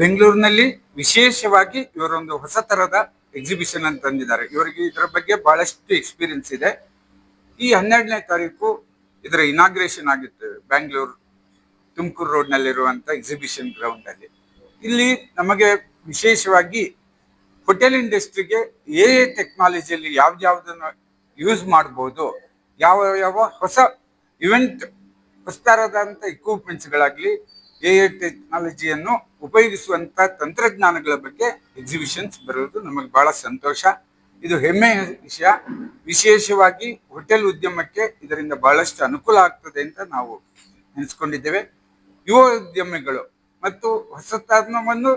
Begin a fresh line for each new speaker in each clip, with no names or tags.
ಬೆಂಗಳೂರಿನಲ್ಲಿ ವಿಶೇಷವಾಗಿ ಇವರೊಂದು ಹೊಸ ತರದ ಎಕ್ಸಿಬಿಷನ್ ಅಂತ ತಂದಿದ್ದಾರೆ. ಇವರಿಗೆ ಇದರ ಬಗ್ಗೆ ಬಹಳಷ್ಟು ಎಕ್ಸ್ಪೀರಿಯನ್ಸ್ ಇದೆ. ಈ ಹನ್ನೆರಡನೇ ತಾರೀಕು ಇದರ ಇನಾಗ್ರೇಷನ್ ಆಗಿತ್ತು ಬೆಂಗಳೂರು ತುಮಕೂರು ರೋಡ್ ನಲ್ಲಿರುವಂತ ಎಕ್ಸಿಬಿಷನ್ ಗ್ರೌಂಡ್ ಅಲ್ಲಿ. ಇಲ್ಲಿ ನಮಗೆ ವಿಶೇಷವಾಗಿ ಹೋಟೆಲ್ ಇಂಡಸ್ಟ್ರಿಗೆ ಎ ಟೆಕ್ನಾಲಜಿಯಲ್ಲಿ ಯಾವ್ದ್ಯಾವ್ದನ್ನ ಯೂಸ್ ಮಾಡಬಹುದು ಯಾವ ಯಾವ ಹೊಸ ಇವೆಂಟ್ ಹೊಸತರದಂತ ಇಕ್ವಿಪ್ಮೆಂಟ್ಸ್ಗಳಾಗ್ಲಿ ಎ ಐ ಟೆಕ್ನಾಲಜಿಯನ್ನು ಉಪಯೋಗಿಸುವಂತ ತಂತ್ರಜ್ಞಾನಗಳ ಬಗ್ಗೆ ಎಕ್ಸಿಬಿಷನ್ಸ್ ಬರೋದು ನಮಗೆ ಬಹಳ ಸಂತೋಷ. ಇದು ಹೆಮ್ಮೆಯ ವಿಷಯ. ವಿಶೇಷವಾಗಿ ಹೋಟೆಲ್ ಉದ್ಯಮಕ್ಕೆ ಇದರಿಂದ ಬಹಳಷ್ಟು ಅನುಕೂಲ ಆಗ್ತದೆ ಅಂತ ನಾವು ನೆನೆಸ್ಕೊಂಡಿದ್ದೇವೆ. ಯುವ ಉದ್ಯಮಿಗಳು ಮತ್ತು ಹೊಸತನವನ್ನು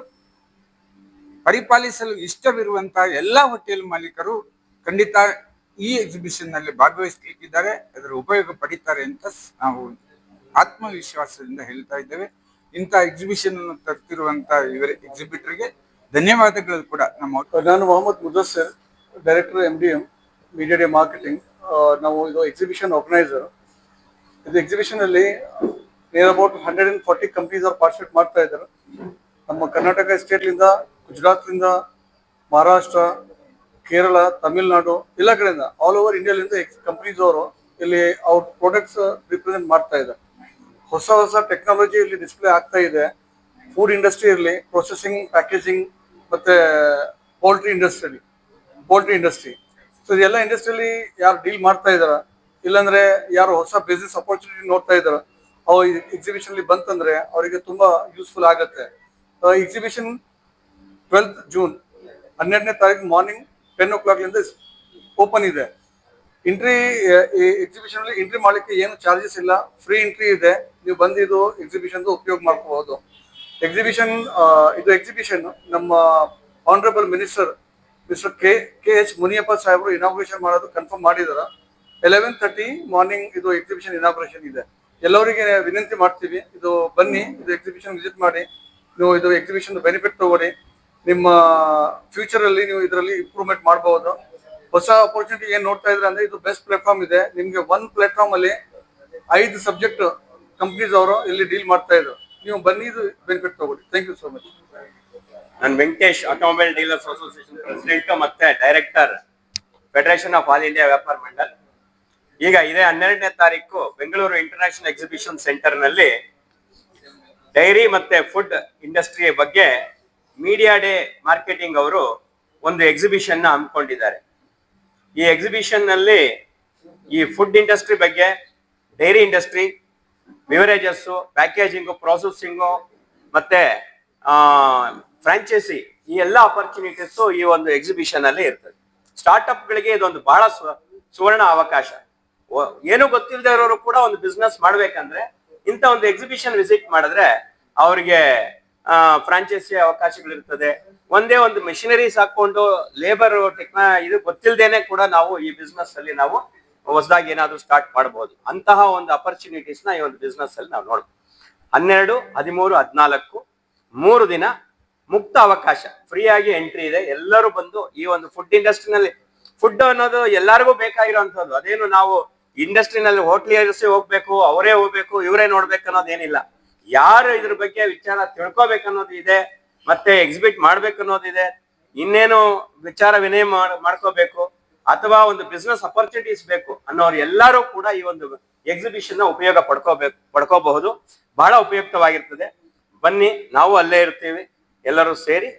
ಪರಿಪಾಲಿಸಲು ಇಷ್ಟವಿರುವಂತ ಎಲ್ಲ ಹೋಟೆಲ್ ಮಾಲೀಕರು ಖಂಡಿತ ಈ ಎಕ್ಸಿಬಿಷನ್ನಲ್ಲಿ ಭಾಗವಹಿಸಲಿಕ್ಕಿದ್ದಾರೆ. ಅದರ ಉಪಯೋಗ ಪಡಿತಾರೆ ಅಂತ ನಾವು ಆತ್ಮವಿಶ್ವಾಸದಿಂದ ಹೇಳ್ತಾ ಇದ್ದೇವೆ. ಇಂಥ ಎಕ್ಸಿಬಿಷನ್ ಅನ್ನು ತರ್ತಿರುವಂತ ಇವರ ಎಕ್ಸಿಬಿಟರ್ಗೆ ಧನ್ಯವಾದಗಳು ಕೂಡ ನಮ್ಮ
ನಾನು Mohammed Mudassar director M D M media day marketing ನಾವು ಇದು ಎಕ್ಸಿಬಿಷನ್ ಆರ್ಗನೈಸರ್ ಇದು ಎಕ್ಸಿಬಿಷನ್ ಅಲ್ಲಿ near about hundred and forty companies ಅವ್ರು ಪಾರ್ಟಿಸಿಪೇಟ್ ಮಾಡ್ತಾ ಇದ್ದಾರೆ. ನಮ್ಮ ಕರ್ನಾಟಕ ಸ್ಟೇಟ್ಲಿಂದ ಗುಜರಾತ್ಲಿಂದ ಮಹಾರಾಷ್ಟ್ರ ಕೇರಳ ತಮಿಳ್ನಾಡು ಎಲ್ಲ ಕಡೆಯಿಂದ ಆಲ್ ಓವರ್ ಇಂಡಿಯಾಲಿಂದ ಕಂಪ್ನೀಸ್ ಅವರು ಇಲ್ಲಿ ಅವ್ರ ಪ್ರಾಡಕ್ಟ್ಸ್ ರಿಪ್ರೆಸೆಂಟ್ ಮಾಡ್ತಾ ಇದ್ದಾರೆ. ಹೊಸ ಹೊಸ ಟೆಕ್ನಾಲಜಿ ಇಲ್ಲಿ ಡಿಸ್ಪ್ಲೇ ಆಗ್ತಾ ಇದೆ. ಫುಡ್ ಇಂಡಸ್ಟ್ರಿ ಇರಲಿ ಪ್ರೊಸೆಸಿಂಗ್ ಪ್ಯಾಕೇಜಿಂಗ್ ಮತ್ತೆ ಪೋಲ್ಟ್ರಿ ಇಂಡಸ್ಟ್ರಿಯಲ್ಲಿ ಪೋಲ್ಟ್ರಿ ಇಂಡಸ್ಟ್ರಿ ಸೊ ಇದೆಲ್ಲ ಇಂಡಸ್ಟ್ರಿಯಲ್ಲಿ ಯಾರು ಡೀಲ್ ಮಾಡ್ತಾ ಇದಾರ ಇಲ್ಲಾಂದ್ರೆ ಯಾರು ಹೊಸ ಬಿಸ್ನೆಸ್ ಅಪರ್ಚುನಿಟಿ ನೋಡ್ತಾ ಇದಾರ ಅವು ಎಕ್ಸಿಬಿಷನ್ ಅಲ್ಲಿ ಬಂತಂದ್ರೆ ಅವರಿಗೆ ತುಂಬಾ ಯೂಸ್ಫುಲ್ ಆಗುತ್ತೆ. ಎಕ್ಸಿಬಿಷನ್ ಟ್ವೆಲ್ತ್ ಜೂನ್ ಹನ್ನೆರಡನೇ ತಾರೀಕು ಮಾರ್ನಿಂಗ್ ಟೆನ್ ಓ ಕ್ಲಾಕ್ಲಿಂದ ಓಪನ್ ಇದೆ. ಎಂಟ್ರಿ ಎಕ್ಸಿಬಿಷನ್ ಅಲ್ಲಿ ಎಂಟ್ರಿ ಮಾಡ್ಲಿಕ್ಕೆ ಏನು ಚಾರ್ಜಸ್ ಇಲ್ಲ. ಫ್ರೀ ಎಂಟ್ರಿ ಇದೆ. ನೀವು ಬಂದಿದ್ದು ಇದು ಎಕ್ಸಿಬಿಷನ್ ಉಪಯೋಗ ಮಾಡ್ಕೋಬಹುದು ಎಕ್ಸಿಬಿಷನ್ ಇದು ಎಕ್ಸಿಬಿಷನ್ ನಮ್ಮ honourable minister mister K K H Muniyappa ಸಾಹೇಬರು ಇನಾಗ್ರೇಷನ್ ಮಾಡೋದು ಕನ್ಫರ್ಮ್ ಮಾಡಿದಾರ. ಎಲೆವೆನ್ ತರ್ಟಿ ಮಾರ್ನಿಂಗ್ ಇದು ಎಕ್ಸಿಬಿಷನ್ ಇನಾಗ್ರೇಷನ್ ಇದೆ. ಎಲ್ಲರಿಗೆ ವಿನಂತಿ ಮಾಡ್ತೀವಿ. ಇದು ಬನ್ನಿ, ಇದು ಎಕ್ಸಿಬಿಷನ್ ವಿಸಿಟ್ ಮಾಡಿ. ನೀವು ಇದು ಎಕ್ಸಿಬಿಷನ್ ಬೆನಿಫಿಟ್ ತಗೊಳ್ಳಿ. ನಿಮ್ಮ ಫ್ಯೂಚರ್ ಅಲ್ಲಿ ನೀವು ಇದರಲ್ಲಿ ಇಂಪ್ರೂವ್ಮೆಂಟ್ ಮಾಡಬಹುದು ಹೊಸ ಅಪರ್ಚುನಿಟಿ ಏನ್ ನೋಡ್ತಾ ಇದ್ರೆ ಅಂದ್ರೆ ಇದು ಬೆಸ್ಟ್ ಪ್ಲಾಟ್ಫಾರ್ಮ್ ಇದೆ. ನಿಮ್ಗೆ ಒನ್ ಪ್ಲಾಟ್ಫಾರ್ಮ್ ಅಲ್ಲಿ ಐದು ಸಬ್ಜೆಕ್ಟ್ ಕಂಪ್ನೀಸ್ ಅವರು ಇಲ್ಲಿ ಡೀಲ್ ಮಾಡ್ತಾ ಇದ್ರು. ನೀವು ಬನ್ನಿ, ಇದು ಬೆನಿಫಿಟ್ ತಗೊಳ್ಳಿ. ಥ್ಯಾಂಕ್ ಯು ಸೋ ಮಚ್
ನಾನು Venkatesh automobile dealers association president ಮತ್ತೆ director federation of all India Vyapar Mandal ಈಗ ಇದೇ ಹನ್ನೆರಡನೇ ತಾರೀಕು ಬೆಂಗಳೂರು ಇಂಟರ್ನ್ಯಾಷನಲ್ ಎಕ್ಸಿಬಿಷನ್ ಸೆಂಟರ್ನಲ್ಲಿ ಡೈರಿ ಮತ್ತೆ ಫುಡ್ ಇಂಡಸ್ಟ್ರಿ ಬಗ್ಗೆ ಮೀಡಿಯಾ ಡೇ ಮಾರ್ಕೆಟಿಂಗ್ ಅವರು ಒಂದು ಎಕ್ಸಿಬಿಷನ್ನ ಹಮ್ಮಿಕೊಂಡಿದ್ದಾರೆ. ಈ ಎಕ್ಸಿಬಿಷನ್ನಲ್ಲಿ ಈ ಫುಡ್ ಇಂಡಸ್ಟ್ರಿ ಬಗ್ಗೆ dairy industry beverages packaging processing ಮತ್ತೆ ಫ್ರಾಂಚೈಸಿ ಈ ಎಲ್ಲ ಅಪರ್ಚುನಿಟೀಸ್ ಈ ಒಂದು ಎಕ್ಸಿಬಿಷನ್ ಅಲ್ಲಿ ಇರ್ತದೆ. ಸ್ಟಾರ್ಟ್ಅಪ್ ಗಳಿಗೆ ಇದೊಂದು ಬಹಳ ಸುವರ್ಣ ಅವಕಾಶ. ಏನು ಗೊತ್ತಿಲ್ಲದೆ ಇರೋರು ಕೂಡ ಒಂದು ಬಿಸ್ನೆಸ್ ಮಾಡ್ಬೇಕಂದ್ರೆ ಇಂಥ ಒಂದು ಎಕ್ಸಿಬಿಷನ್ ವಿಸಿಟ್ ಮಾಡಿದ್ರೆ ಅವ್ರಿಗೆ ಫ್ರಾಂಚೈಸಿ ಅವಕಾಶಗಳಿರ್ತದೆ. ಒಂದೇ ಒಂದು ಮೆಷಿನರೀಸ್ ಹಾಕೊಂಡು ಲೇಬರ್ ಟೆಕ್ನ ಇದು ಗೊತ್ತಿಲ್ಲದೇನೆ ಕೂಡ ನಾವು ಈ ಬಿಸ್ನೆಸ್ ಅಲ್ಲಿ ನಾವು ಹೊಸದಾಗಿ ಏನಾದ್ರು ಸ್ಟಾರ್ಟ್ ಮಾಡಬಹುದು ಅಂತಹ ಒಂದು ಅಪರ್ಚುನಿಟೀಸ್ನ ಈ ಒಂದು ಬಿಸ್ನೆಸ್ ಅಲ್ಲಿ ನಾವು ನೋಡ್ಬೋದು. ಹನ್ನೆರಡು, ಹದಿಮೂರು, ಹದಿನಾಲ್ಕು, ಮೂರು ದಿನ ಮುಕ್ತ ಅವಕಾಶ. ಫ್ರೀ ಆಗಿ ಎಂಟ್ರಿ ಇದೆ. ಎಲ್ಲರೂ ಬಂದು ಈ ಒಂದು ಫುಡ್ ಇಂಡಸ್ಟ್ರಿನಲ್ಲಿ ಫುಡ್ ಅನ್ನೋದು ಎಲ್ಲರಿಗೂ ಬೇಕಾಗಿರೋಂಥದ್ದು. ಅದೇನು ನಾವು ಇಂಡಸ್ಟ್ರಿನಲ್ಲಿ ಹೋಟ್ಲಿಯರ್ಸ್ ಹೋಗ್ಬೇಕು, ಅವರೇ ಹೋಗ್ಬೇಕು, ಇವರೇ ನೋಡ್ಬೇಕು ಅನ್ನೋದೇನಿಲ್ಲ. ಯಾರು ಇದ್ರ ಬಗ್ಗೆ ವಿಚಾರ ತಿಳ್ಕೊಬೇಕನ್ನೋದು ಇದೆ, ಮತ್ತೆ ಎಕ್ಸಿಬಿಟ್ ಮಾಡ್ಬೇಕು ಅನ್ನೋದಿದೆ ಇನ್ನೇನು ವಿಚಾರ ವಿನಯ ಮಾಡ್ಕೋಬೇಕು, ಅಥವಾ ಒಂದು ಬಿಸ್ನೆಸ್ ಅಪರ್ಚುನಿಟೀಸ್ ಬೇಕು ಅನ್ನೋರು ಎಲ್ಲರೂ ಕೂಡ ಈ ಒಂದು ಎಕ್ಸಿಬಿಷನ್ನ ಉಪಯೋಗ ಪಡ್ಕೋಬೇಕು, ಪಡ್ಕೋಬಹುದು. ಬಹಳ ಉಪಯುಕ್ತವಾಗಿರ್ತದೆ. ಬನ್ನಿ, ನಾವು ಅಲ್ಲೇ ಇರ್ತೀವಿ, ಎಲ್ಲರೂ ಸೇರಿ.